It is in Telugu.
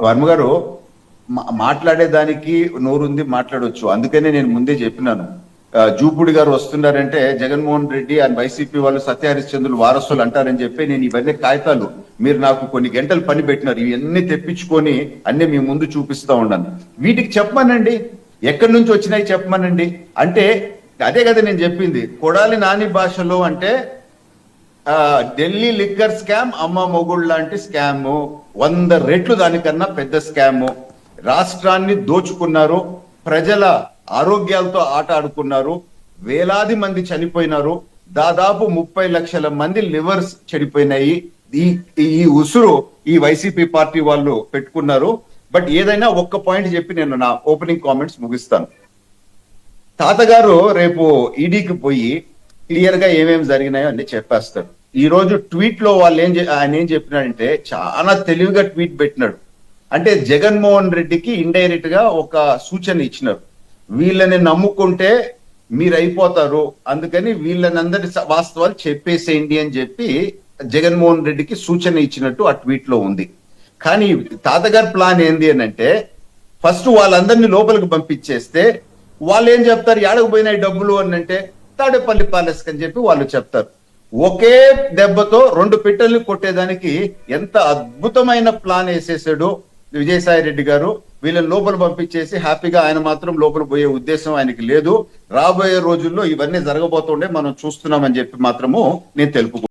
వర్మ గారు మా- మాట్లాడేదానికి నోరుంది మాట్లాడొచ్చు. అందుకనే నేను ముందే చెప్పినాను. జూపుడి గారు వస్తున్నారంటే జగన్మోహన్ రెడ్డి అండ్ వైసీపీ వాళ్ళు సత్యహరిశ్చంద్రులు వారసులు అంటారని చెప్పి నేను ఇవన్నీ కాగితాలు మీరు నాకు కొన్ని గంటలు పని పెట్టినారు. ఇవన్నీ తెప్పించుకొని అన్ని మీ ముందు చూపిస్తా ఉన్నాను. వీటికి చెప్పమనండి. ఎక్కడి నుంచి వచ్చినాయి చెప్పమనండి. అంటే అదే కదా నేను చెప్పింది. కొడాలి నాని భాషలో అంటే ఢిల్లీ లిక్కర్ స్కామ్ అమ్మ మొగుడు లాంటి స్కామ్. వంద రెట్లు దానికన్నా పెద్ద స్కామ్. రాష్ట్రాన్ని దోచుకున్నారు ప్రజల ఆరోగ్యాలతో ఆట ఆడుకున్నారు వేలాది మంది చనిపోయినారు దాదాపు ముప్పై లక్షల మంది లివర్స్ చెడిపోయినాయి. ఈ ఈ ఉసురు ఈ వైసీపీ పార్టీ వాళ్ళు పెట్టుకున్నారు. బట్ ఏదైనా ఒక్క పాయింట్ చెప్పి నేను నా ఓపెనింగ్ కామెంట్స్ ముగిస్తాను. తాతగారు రేపు ఈడీకి పోయి క్లియర్గా ఏమేమి జరిగినాయో అన్ని చెప్పేస్తాడు ఈ రోజు ట్వీట్లో వాళ్ళు ఏం ఆయన ఏం చెప్పినాడంటే చాలా తెలివిగా ట్వీట్ పెట్టినాడు. అంటే జగన్మోహన్ రెడ్డికి ఇండైరెక్ట్గా ఒక సూచన ఇచ్చినారు. వీళ్ళని నమ్ముకుంటే మీరు అయిపోతారు అందుకని వీళ్ళని అందరి వాస్తవాలు చెప్పేసేయండి అని చెప్పి జగన్మోహన్ రెడ్డికి సూచన ఇచ్చినట్టు ఆ ట్వీట్లో ఉంది. కానీ తాతగారి ప్లాన్ ఏంది అని అంటే ఫస్ట్ వాళ్ళందరినీ లోపలికి పంపించేస్తే వాళ్ళు ఏం చెప్తారు? ఏడకు పోయినాయి డబ్బులు అని అంటే తాడేపల్లి ప్యాలెస్ అని చెప్పి వాళ్ళు చెప్తారు. ఒకే దెబ్బతో రెండు పిట్టల్ని కొట్టేదానికి ఎంత అద్భుతమైన ప్లాన్ వేసేసాడు విజయసాయి రెడ్డి గారు. వీళ్ళని లోపల పంపించేసి హ్యాపీగా ఆయన మాత్రం లోపల పోయే ఉద్దేశం ఆయనకి లేదు. రాబోయే రోజుల్లో ఇవన్నీ జరగబోతుండే మనం చూస్తున్నామని చెప్పి మాత్రము నేను తెలుపు